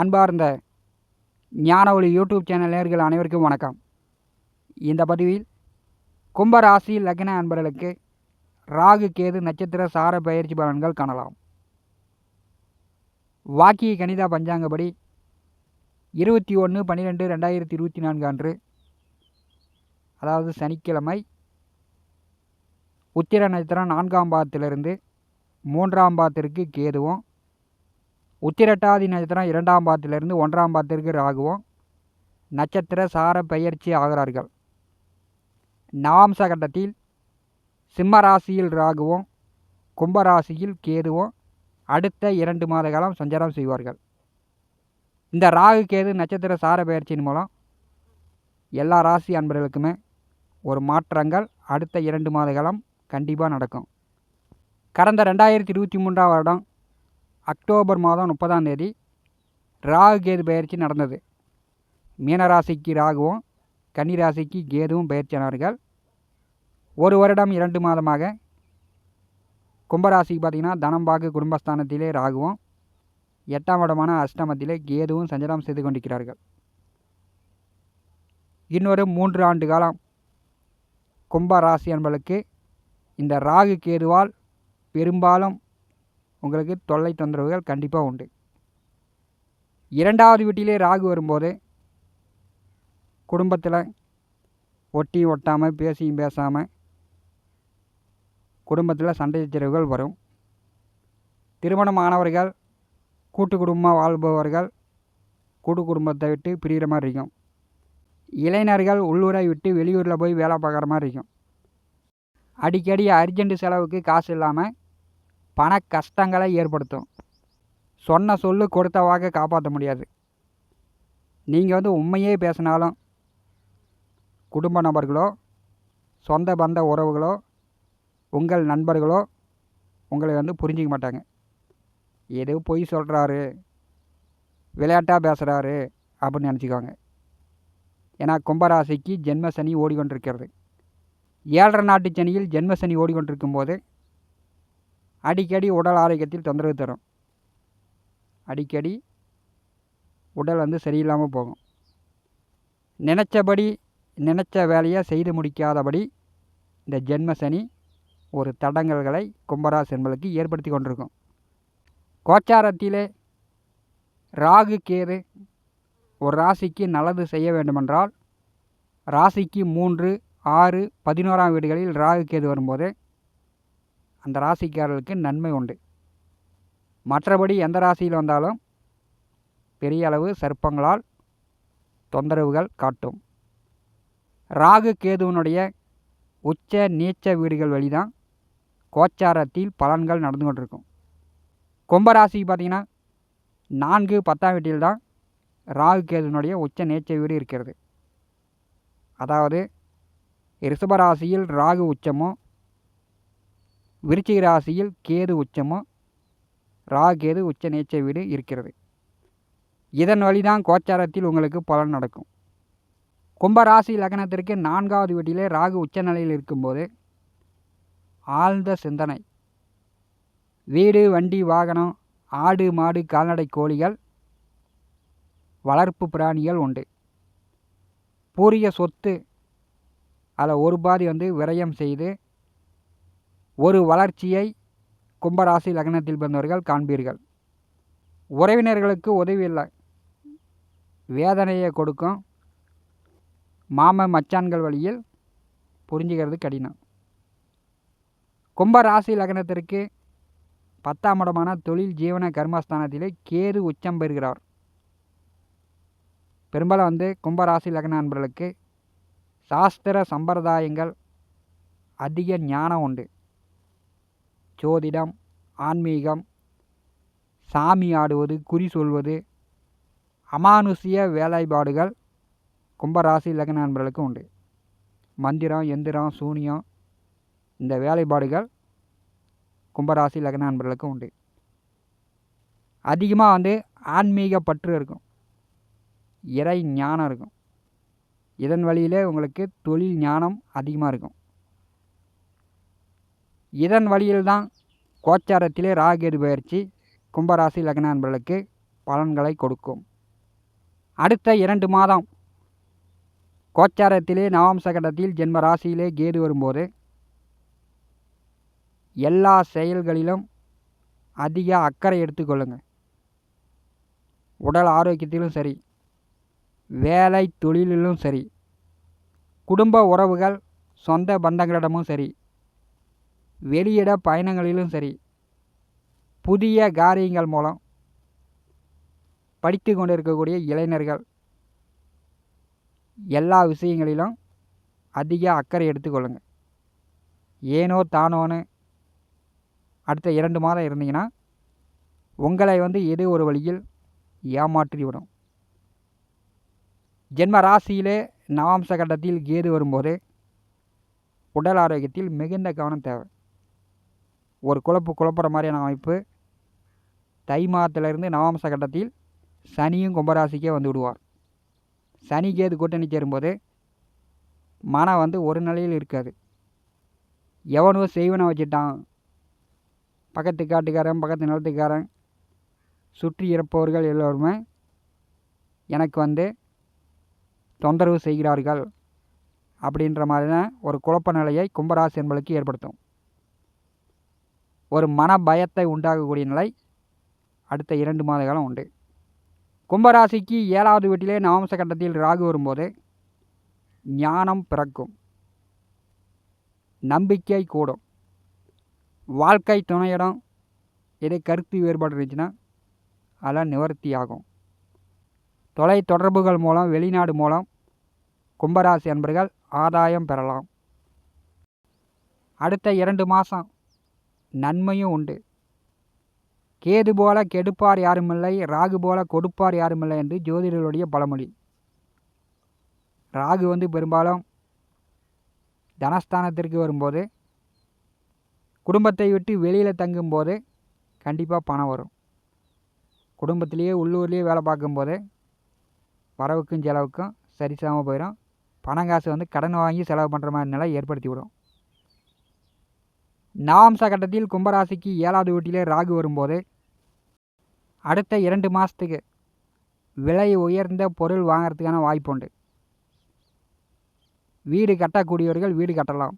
அன்பார்ந்த ஞான ஒளி யூடியூப் சேனல் நேர்கள் அனைவருக்கும் வணக்கம். இந்த பதிவில் கும்பராசி லக்ன அன்பர்களுக்கு ராகு கேது நட்சத்திர சார பயிற்சி பலன்கள் காணலாம். வாக்கிய கணிதா பஞ்சாங்கப்படி இருபத்தி ஒன்று பன்னிரெண்டு ரெண்டாயிரத்தி இருபத்தி நான்கு அன்று அதாவது சனிக்கிழமை உத்திர நட்சத்திரம் நான்காம் பாதத்திலிருந்து மூன்றாம் பாதத்திற்கு கேதுவும் உத்திரட்டாதி நட்சத்திரம் இரண்டாம் பாதத்திலிருந்து ஒன்றாம் பாதத்திற்கு ராகுவும் நட்சத்திர சார பெயர்ச்சி ஆகிறார்கள். நவாம்ச கட்டத்தில் சிம்ம ராசியில் ராகுவும் கும்பராசியில் கேதுவும் அடுத்த இரண்டு மாத காலம் சஞ்சாரம் செய்வார்கள். இந்த ராகு கேது நட்சத்திர சார பயிற்சியின் மூலம் எல்லா ராசி அன்பர்களுக்குமே ஒரு மாற்றங்கள் அடுத்த இரண்டு மாத காலம் கண்டிப்பாக நடக்கும். கடந்த ரெண்டாயிரத்தி இருபத்தி மூன்றாம் வருடம் அக்டோபர் மாதம் முப்பதாம் தேதி ராகு கேது பயிற்சி நடந்தது. மீனராசிக்கு ராகுவும் கன்னிராசிக்கு கேதுவும் பயிற்சியானார்கள் ஒரு வருடம் இரண்டு மாதமாக கும்பராசிக்கு பார்த்திங்கன்னா தனம்பாக்கு குடும்பஸ்தானத்திலே ராகுவும் எட்டாம் இடமான அஷ்டமத்திலே கேதுவும் சஞ்சலம் செய்து கொண்டிருக்கிறார்கள். இன்னொரு மூன்று ஆண்டு காலம் கும்ப ராசி என்பளுக்கு இந்த ராகு கேதுவால் பெரும்பாலும் உங்களுக்கு தொல்லை தொந்தரவுகள் கண்டிப்பாக உண்டு. இரண்டாவது வீட்டிலே ராகு வரும்போது குடும்பத்தில் ஒட்டி ஒட்டாமல் பேசியும் பேசாமல் குடும்பத்தில் சண்டை சச்சரவுகள் வரும். திருமணமானவர்கள் கூட்டு குடும்பமாக வாழ்பவர்கள் கூட்டு குடும்பத்தை விட்டு பிரிகிற மாதிரி இருக்கும். இளைஞர்கள் உள்ளூரை விட்டு வெளியூரில் போய் வேலை பார்க்குற மாதிரி இருக்கும். அடிக்கடி அர்ஜென்ட் செலவுக்கு காசு இல்லாமல் பண கஷ்டங்களை ஏற்படுத்தும். சொன்ன சொல்லு கொடுத்த வாக்கை காப்பாற்ற முடியாது. நீங்கள் வந்து உண்மையே பேசினாலும் குடும்ப நபர்களோ சொந்த பந்த உறவுகளோ உங்கள் நண்பர்களோ உங்களை வந்து புரிஞ்சிக்க மாட்டாங்க. ஏதோ பொய் சொல்கிறாரு விளையாட்டாக பேசுகிறாரு அப்படின்னு நினச்சிக்கோங்க ஏன்னா கும்பராசிக்கு ஜென்ம சனி ஓடிக்கொண்டிருக்கிறது. ஏழரை நாட்டு சனியில் ஜென்ம சனி ஓடிக்கொண்டிருக்கும் போது அடிக்கடி உடல் ஆரோக்கியத்தில் தொந்தரவு தரும். அடிக்கடி உடல் வந்து சரியில்லாமல் போகும். நினச்சபடி நினச்ச வேலையை செய்து முடிக்காதபடி இந்த ஜென்ம சனி ஒரு தடங்கல்களை கும்பராசி என்பதற்கு ஏற்படுத்தி கொண்டிருக்கும். கோச்சாரத்திலே ராகு கேது ஒரு ராசிக்கு நல்லது செய்ய வேண்டுமென்றால் ராசிக்கு மூன்று ஆறு பதினோராம் வீடுகளில் ராகு கேது வரும்போது அந்த ராசிக்காரர்களுக்கு நன்மை உண்டு. மற்றபடி எந்த ராசியில் வந்தாலும் பெரிய அளவு சர்ப்பங்களால் தொந்தரவுகள் காட்டும். ராகு கேதுவனுடைய உச்ச நீச்ச வீடுகள் வழிதான் கோச்சாரத்தில் பலன்கள் நடந்து கொண்டிருக்கும். கும்பராசி பார்த்திங்கன்னா நான்கு பத்தாம் வீட்டில் தான் ராகு கேதுவனுடைய உச்ச நீச்ச வீடு இருக்கிறது. அதாவது ரிஷபராசியில் ராகு உச்சமும் விருச்சிக ராசியில் கேது உச்சமும் ராகேது உச்ச நீச்ச வீடு இருக்கிறது. இதன் வழிதான் கோச்சாரத்தில் உங்களுக்கு பலன் நடக்கும். கும்பராசி லக்னத்திற்கு நான்காவது வீட்டிலே ராகு உச்ச நிலையில் இருக்கும்போது ஆழ்ந்த சிந்தனை. வீடு வண்டி வாகனம் ஆடு மாடு கால்நடை கோழிகள் வளர்ப்பு பிராணிகள் உண்டு. பூரிய சொத்து அதில் ஒரு பாதி வந்து விரயம் செய்து ஒரு வளர்ச்சியை கும்பராசி லக்னத்தில் பிறந்தவர்கள் காண்பீர்கள். உறவினர்களுக்கு உதவி இல்லை. வேதனையை கொடுக்கும். மாம மச்சான்கள் வழியில் புரிஞ்சுக்கிறது கடினம். கும்பராசி லக்னத்திற்கு பத்தாம் இடமான தொழில் ஜீவன கர்மஸ்தானத்திலே கேது உச்சம் பெறுகிறார். பெரும்பாலும் வந்து கும்பராசி லக்ன நண்பர்களுக்கு சாஸ்திர சம்பிரதாயங்கள் அதிக ஞானம் உண்டு. ஜோதிடம் ஆன்மீகம் சாமி ஆடுவது குறி சொல்வது அமானுஷிய வேலைப்பாடுகள் கும்பராசி லக்ன நண்பர்களுக்கு உண்டு. மந்திரம் எந்திரம் சூனியம் இந்த வேலைப்பாடுகள் கும்பராசி லக்ன நண்பர்களுக்கு உண்டு. அதிகமாக வந்து ஆன்மீக பற்று இருக்கும். இறை ஞானம் இருக்கும். இதன் வழியிலே உங்களுக்கு தொழில் ஞானம் அதிகமாக இருக்கும். இதன் வழியில் தான் கோச்சாரத்திலே ராகேது பயிற்சி கும்பராசி லக்ன நண்பர்களுக்கு பலன்களை கொடுக்கும். அடுத்த இரண்டு மாதம் கோச்சாரத்திலே நவாம்ச கடத்தில் ஜென்ம ராசியிலே கேது வரும்போது எல்லா செயல்களிலும் அதிக அக்கறை எடுத்துக்கொள்ளுங்கள் உடல் ஆரோக்கியத்திலும் சரி வேலை தொழிலிலும் சரி குடும்ப உறவுகள் சொந்த பந்தங்களிடமும் சரி வெளியிட பயணங்களிலும் சரி புதிய காரியங்கள் மூலம் படித்து கொண்டிருக்கக்கூடிய இளைஞர்கள் எல்லா விஷயங்களிலும் அதிக அக்கறை எடுத்துக்கொள்ளுங்கள் ஏனோ தானோன்னு அடுத்த இரண்டு மாதம் இருந்தீங்கன்னா உங்களை வந்து எது ஒரு வழியில் ஏமாற்றிவிடும் ஜென்ம ராசியிலே நவாம்ச கட்டத்தில் கேது வரும்போது உடல் ஆரோக்கியத்தில் மிகுந்த கவனம் தேவை. ஒரு குழப்பு குழப்புற மாதிரியான அமைப்பு. தை மாதத்திலிருந்து நவாம்ச கட்டத்தில் சனியும் கும்பராசிக்கே வந்து விடுவார். சனி கேது கூட்டணி சேரும்போது மனம் வந்து ஒரு நிலையில் இருக்காது. எவனோ செய்வனை வச்சுட்டான். பக்கத்து காட்டுக்காரன் பக்கத்து நிலத்துக்காரன் சுற்றி இருப்பவர்கள் எல்லோருமே எனக்கு வந்து தொந்தரவு செய்கிறார்கள் அப்படின்ற மாதிரியான ஒரு குழப்ப நிலையை கும்பராசி என்பதுக்கு ஏற்படுத்தும். ஒரு மன பயத்தை உண்டாகக்கூடிய நிலை அடுத்த இரண்டு மாத காலம் உண்டு. கும்பராசிக்கு ஏழாவது வீட்டிலே நவம்ச கட்டத்தில் ராகு வரும்போது ஞானம் பிறக்கும். நம்பிக்கை கூடும். வாழ்க்கை துணையிடம் எதை கருத்து வேறுபாடு இருந்துச்சுன்னா அதெல்லாம் நிவர்த்தி ஆகும். தொலை தொடர்புகள் மூலம் வெளிநாடு மூலம் கும்பராசி அன்பர்கள் ஆதாயம் பெறலாம். அடுத்த இரண்டு மாதம் நன்மையும் உண்டு. கேது போல கெடுப்பார் யாருமில்லை ராகு போல கொடுப்பார் யாருமில்லை என்று ஜோதிடர்களுடைய பழமொழி. ராகு வந்து பெரும்பாலும் தனஸ்தானத்திற்கு வரும்போது குடும்பத்தை விட்டு வெளியில் தங்கும்போது கண்டிப்பாக பணம் வரும். குடும்பத்திலேயே உள்ளூர்லேயே வேலை பார்க்கும்போது வரவுக்கும் செலவுக்கும் சரிசமமாக போயிடும் பணம் காசு வந்து கடன் வாங்கி செலவு பண்ணுற மாதிரி நிலை ஏற்படுத்தி விடும். நவாம்ச கட்டத்தில் கும்பராசிக்கு ஏழாவது வீட்டிலே ராகு வரும்போது அடுத்த இரண்டு மாதத்துக்கு விலை உயர்ந்த பொருள் வாங்கிறதுக்கான வாய்ப்பு உண்டு. வீடு கட்டக்கூடியவர்கள் வீடு கட்டலாம்.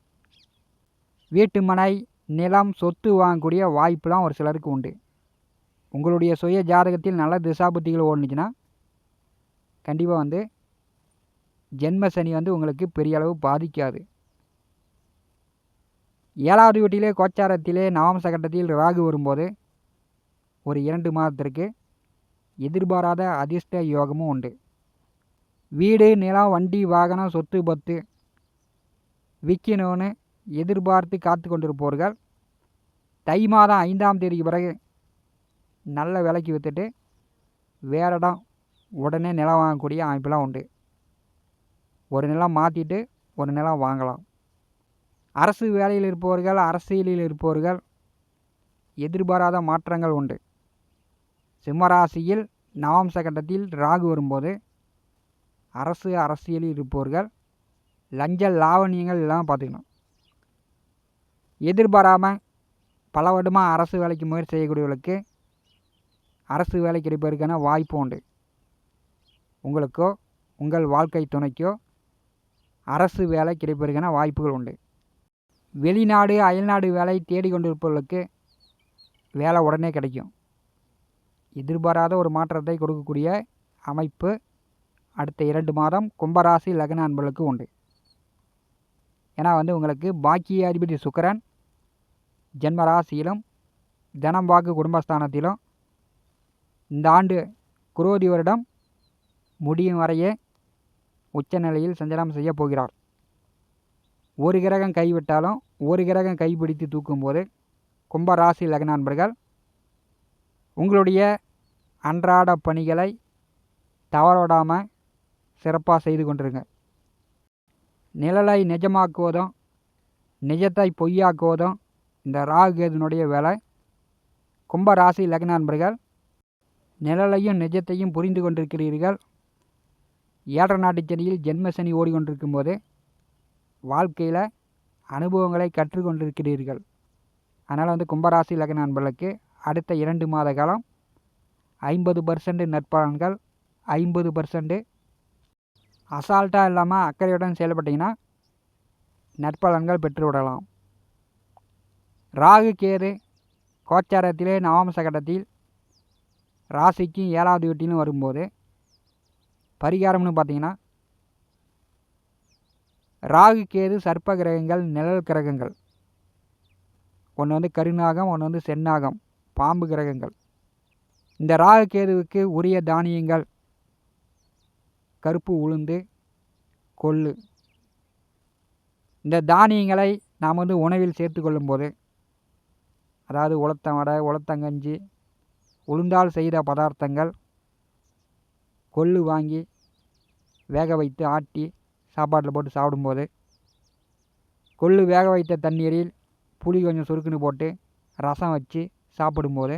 வீட்டு மனை நிலம் சொத்து வாங்கக்கூடிய வாய்ப்புலாம் ஒரு சிலருக்கு உண்டு. உங்களுடைய சுய ஜாதகத்தில் நல்ல திசாபுத்திகள் ஓடுனுச்சுன்னா கண்டிப்பாக வந்து ஜென்ம சனி வந்து உங்களுக்கு பெரிய அளவு பாதிக்காது. ஏழாவது வீட்டிலே கோச்சாரத்திலே நவம்ச கட்டத்தில் ராகு வரும்போது ஒரு இரண்டு மாதத்திற்கு எதிர்பாராத அதிர்ஷ்ட யோகமும் உண்டு. வீடு நிலம் வண்டி வாகனம் சொத்து பத்து விற்கணும்னு எதிர்பார்த்து காத்து கொண்டிருப்பவர்கள் தை மாதம் ஐந்தாம் தேதிக்கு பிறகு நல்ல விலைக்கு விற்றுட்டு வேறு இடம் உடனே நிலம் வாங்கக்கூடிய அமைப்பெல்லாம் உண்டு. ஒரு நிலம் மாற்றிட்டு ஒரு நிலம் வாங்கலாம். அரசு வேலையில் இருப்பவர்கள் அரசியலில் இருப்பவர்கள் எதிர்பாராத மாற்றங்கள் உண்டு. சிம்மராசியில் நவாம்ச கட்டத்தில் ராகு வரும்போது அரசு அரசியலில் இருப்பவர்கள் லஞ்ச லாவணியங்கள் எல்லாம் பார்த்துக்கணும். எதிர்பாராமல் பல வருடமாக அரசு வேலைக்கு முயற்சி செய்யக்கூடியவர்களுக்கு அரசு வேலை கிடைப்பதற்கான வாய்ப்பு உண்டு. உங்களுக்கோ உங்கள் வாழ்க்கை துணைக்கோ அரசு வேலை கிடைப்பதற்கான வாய்ப்புகள் உண்டு. வெளிநாடு அயல்நாடு வேலை தேடிக்கொண்டிருப்பவர்களுக்கு வேலை உடனே கிடைக்கும். எதிர்பாராத ஒரு மாற்றத்தை கொடுக்கக்கூடிய அமைப்பு அடுத்த இரண்டு மாதம் கும்பராசி லக்ன அன்பர்களுக்கு உண்டு. ஏன்னா வந்து உங்களுக்கு பாக்கிய அதிபதி சுக்கரன் ஜென்மராசியிலும் தினம் வாக்கு குடும்பஸ்தானத்திலும் இந்த ஆண்டு குரோதி வருடம் முடியும் வரையே உச்சநிலையில் சஞ்சலம் செய்ய போகிறார். ஒரு கிரகம் கைவிட்டாலும் ஒரு கிரகம் கைப்பிடித்து தூக்கும்போது கும்பராசி லக்ன நண்பர்கள் உங்களுடைய அன்றாட பணிகளை தவறவிடாமல் சிறப்பாக செய்து கொண்டிருங்க. நிழலை நிஜமாக்குவதும் நிஜத்தை பொய்யாக்குவதும் இந்த ராகுகேதுனுடைய வேலை. கும்பராசி லக்ன நண்பர்கள் நிழலையும் நிஜத்தையும் புரிந்து கொண்டிருக்கிறீர்கள். ஏற்ற நாட்டு செடியில் ஜென்ம சனி ஓடிக்கொண்டிருக்கும் போது வாழ்க்கையில் அனுபவங்களை கற்றுக்கொண்டிருக்கிறீர்கள். அதனால் வந்து கும்பராசி லக்ன நண்பர்களுக்கு அடுத்த இரண்டு மாத காலம் ஐம்பது பர்சன்ட் நற்பலன்கள் ஐம்பது பர்சன்ட் அசால்ட்டாக இல்லாமல் அக்கறையுடன் செயல்பட்டிங்கன்னா நற்பலன்கள் பெற்றுவிடலாம் ராகு கேது கோச்சாரத்திலே நவம சகடத்தில் ராசிக்கும் ஏழாவது வீட்டிலும் வரும்போது பரிகாரம்னு பார்த்தீங்கன்னா ராகு கேது சர்ப்ப கிரகங்கள் நிழல் கிரகங்கள். ஒன்று வந்து கருநாகம் ஒன்று வந்து செந்நாகம் பாம்பு கிரகங்கள். இந்த ராகு கேதுவுக்கு உரிய தானியங்கள் கருப்பு உளுந்து கொள்ளு. இந்த தானியங்களை நாம் வந்து உணவில் சேர்த்து கொள்ளும்போது அதாவது உளுத்தம் வடை உளுத்தங்கஞ்சி உளுந்தால் செய்த பதார்த்தங்கள் கொள்ளு வாங்கி வேக வைத்து ஆட்டி சாப்பாட்டில் போட்டு சாப்பிடும்போது கொள்ளு வேக வைத்த தண்ணீரில் புளி கொஞ்சம் சுருக்குன்னு போட்டு ரசம் வச்சு சாப்பிடும்போது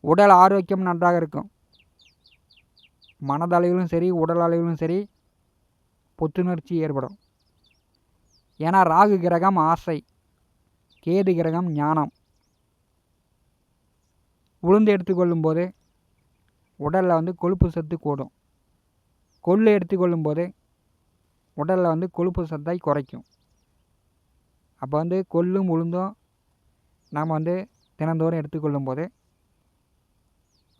உடல் ஆரோக்கியம் நன்றாக இருக்கும். மனதளவிலும் சரி உடல் அளவிலும் சரி புத்துணர்ச்சி ஏற்படும். ஏன்னா ராகு கிரகம் ஆசை கேது கிரகம் ஞானம். உளுந்து எடுத்துக்கொள்ளும்போது உடலில் வந்து கொழுப்பு சத்து கூடும். கொள்ளு எடுத்துக்கொள்ளும்போது உடலில் வந்து கொழுப்பு சத்தை குறைக்கும். அப்போ வந்து கொள்ளும் உளுந்தும் நாம் வந்து தினந்தோறும் எடுத்துக்கொள்ளும்போது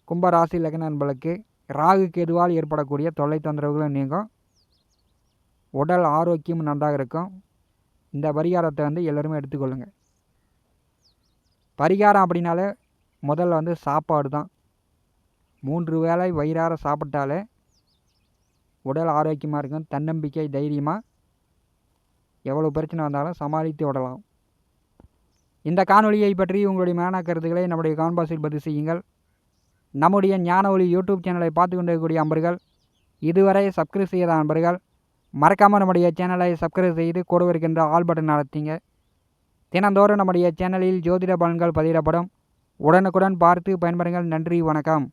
கும்பராசி லக்ன நண்பர்களுக்கு ராகு எதுவால் ஏற்படக்கூடிய தொல்லை தொந்தரவுகளும் நீங்கும். உடல் ஆரோக்கியம் நன்றாக இருக்கும். இந்த பரிகாரத்தை வந்து எல்லோருமே எடுத்துக்கொள்ளுங்கள் பரிகாரம் அப்படின்னாலே முதல்ல வந்து சாப்பாடு தான் மூன்று வேளை வயிறார சாப்பிட்டாலே உடல் ஆரோக்கியமாக இருக்கும் தன்னம்பிக்கை தைரியமாக எவ்வளோ பிரச்சனை வந்தாலும் சமாளித்து விடலாம். இந்த காணொலியை பற்றி உங்களுடைய மேன கருத்துக்களை நம்முடைய கான்பாஸில் பதிவு செய்யுங்கள். நம்முடைய ஞான ஒளி யூடியூப் சேனலை பார்த்து கொண்டிருக்கக்கூடிய அன்பர்கள் இதுவரை சப்ஸ்கிரைப் செய்யாத அன்பர்கள் மறக்காமல் நம்முடைய சேனலை சப்ஸ்கிரைப் செய்து கூட இருக்கின்ற ஆல் பட்டன் நடத்திங்க தினந்தோறும் நம்முடைய சேனலில் ஜோதிட பலன்கள் பதிவிடப்படும். உடனுக்குடன் பார்த்து பயன்பெறுங்கள். நன்றி வணக்கம்.